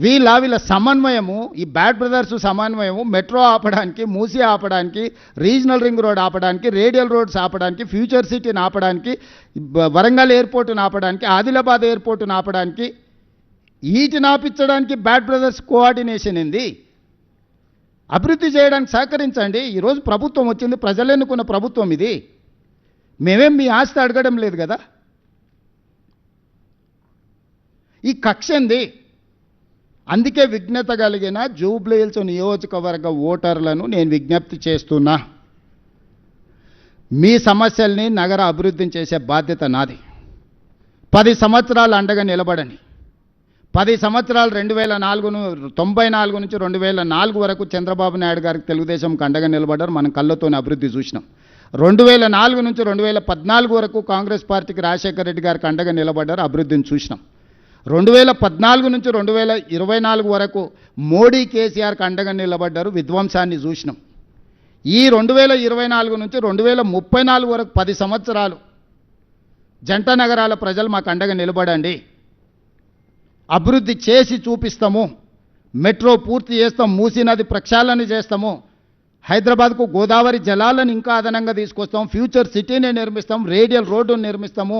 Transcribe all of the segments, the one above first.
వీళ్ళ వీళ్ళ సమన్వయము ఈ బ్యాడ్ బ్రదర్స్ సమన్వయము మెట్రో ఆపడానికి మూసి ఆపడానికి రీజనల్ రింగ్ రోడ్ ఆపడానికి రేడియల్ రోడ్స్ ఆపడానికి ఫ్యూచర్ సిటీని ఆపడానికి వరంగల్ ఎయిర్పోర్టును ఆపడానికి ఆదిలాబాద్ ఎయిర్పోర్టును ఆపడానికి వీటిని ఆపించడానికి బ్యాడ్ బ్రదర్స్ కోఆర్డినేషన్ ఏంది అభివృద్ధి చేయడానికి సహకరించండి. ఈరోజు ప్రభుత్వం వచ్చింది ప్రజలు ఎన్నుకున్న ప్రభుత్వం ఇది. మేమేం మీ ఆస్తి అడగడం లేదు కదా? ఈ కక్ష ఏంది అందుకే విఘ్నత కలిగిన జూబ్లీహిల్స్ నియోజకవర్గ ఓటర్లను నేను విజ్ఞప్తి చేస్తున్నా. మీ సమస్యల్ని నగర అభివృద్ధిని చేసే బాధ్యత నాది. పది సంవత్సరాలు అండగా నిలబడని పది సంవత్సరాలు రెండు వేల నాలుగును తొంభై నాలుగు నుంచి రెండు వేల నాలుగు వరకు చంద్రబాబు నాయుడు గారికి తెలుగుదేశంకి అండగా నిలబడ్డారు. మనం కళ్ళతోనే అభివృద్ధి చూసినాం. రెండు వేల నాలుగు నుంచి రెండు వేల పద్నాలుగు వరకు కాంగ్రెస్ పార్టీకి రాజశేఖర రెడ్డి గారికి అండగా నిలబడ్డారు. అభివృద్ధిని చూసినాం. రెండు వేల పద్నాలుగు నుంచి రెండు వేల ఇరవై నాలుగు వరకు మోడీ కేసీఆర్కి అండగా నిలబడ్డారు విధ్వంసాన్ని చూసినాం. ఈ రెండు వేల ఇరవై నాలుగు నుంచి రెండు వేల ముప్పై నాలుగు వరకు పది సంవత్సరాలు జంట నగరాల ప్రజలు మాకు అండగా నిలబడండి. అభివృద్ధి చేసి చూపిస్తాము. మెట్రో పూర్తి చేస్తాం మూసీ నది ప్రక్షాళన చేస్తాము. హైదరాబాద్కు గోదావరి జలాలను ఇంకా అదనంగా తీసుకొస్తాం. ఫ్యూచర్ సిటీని నిర్మిస్తాం రేడియల్ రోడ్డును నిర్మిస్తాము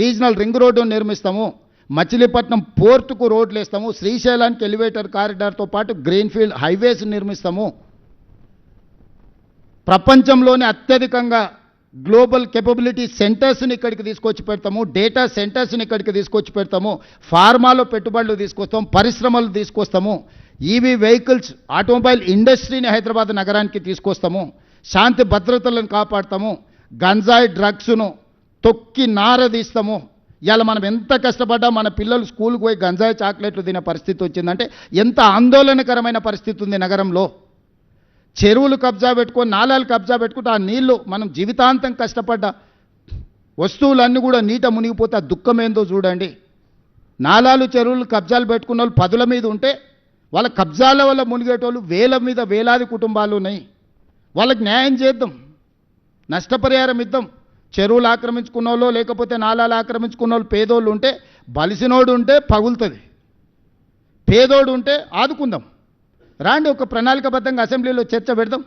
రీజనల్ రింగ్ రోడ్డును నిర్మిస్తాము. మచిలీపట్నం పోర్టుకు రోడ్లు వేస్తాము శ్రీశైలానికి ఎలివేటర్ కారిడార్తో పాటు గ్రీన్ఫీల్డ్ హైవేస్ నిర్మిస్తాము. ప్రపంచంలోనే అత్యధికంగా గ్లోబల్ కెపబిలిటీ సెంటర్స్ని ఇక్కడికి తీసుకొచ్చి పెడతాము డేటా సెంటర్స్ని ఇక్కడికి తీసుకొచ్చి పెడతాము ఫార్మాలో పెట్టుబడులు తీసుకొస్తాం పరిశ్రమలు తీసుకొస్తాము ఈవీ వెహికల్స్ ఆటోమొబైల్ ఇండస్ట్రీని హైదరాబాద్ నగరానికి తీసుకొస్తాము శాంతి భద్రతలను కాపాడతాము గంజాయి డ్రగ్స్ను తొక్కి నారదీస్తాము. ఇవాళ మనం ఎంత కష్టపడ్డా మన పిల్లలు స్కూల్కి పోయి గంజాయి చాక్లెట్లు తినే పరిస్థితి వచ్చిందంటే ఎంత ఆందోళనకరమైన పరిస్థితి ఉంది నగరంలో. చెరువులు కబ్జా పెట్టుకొని నాలాలు కబ్జా పెట్టుకుంటే ఆ నీళ్ళు మనం జీవితాంతం కష్టపడ్డా. వస్తువులన్నీ కూడా నీట మునిగిపోతే ఆ దుఃఖం ఏందో చూడండి. నాలాలు చెరువులు కబ్జాలు పెట్టుకున్న వాళ్ళు పదుల మీద ఉంటే వాళ్ళ కబ్జాల వల్ల మునిగేటోళ్ళు వేల మీద వేలాది కుటుంబాలు ఉన్నాయి. వాళ్ళకి న్యాయం చేద్దాం. నష్టపరిహారం ఇద్దాం. చెరువులు ఆక్రమించుకున్న వాళ్ళు లేకపోతే నాలాలు ఆక్రమించుకున్న వాళ్ళు పేదోళ్ళు ఉంటే బలిసినోడు ఉంటే పగులుతుంది. పేదోడు ఉంటే ఆదుకుందాం. రాండి ఒక ప్రణాళికబద్ధంగా అసెంబ్లీలో చర్చ పెడదాం.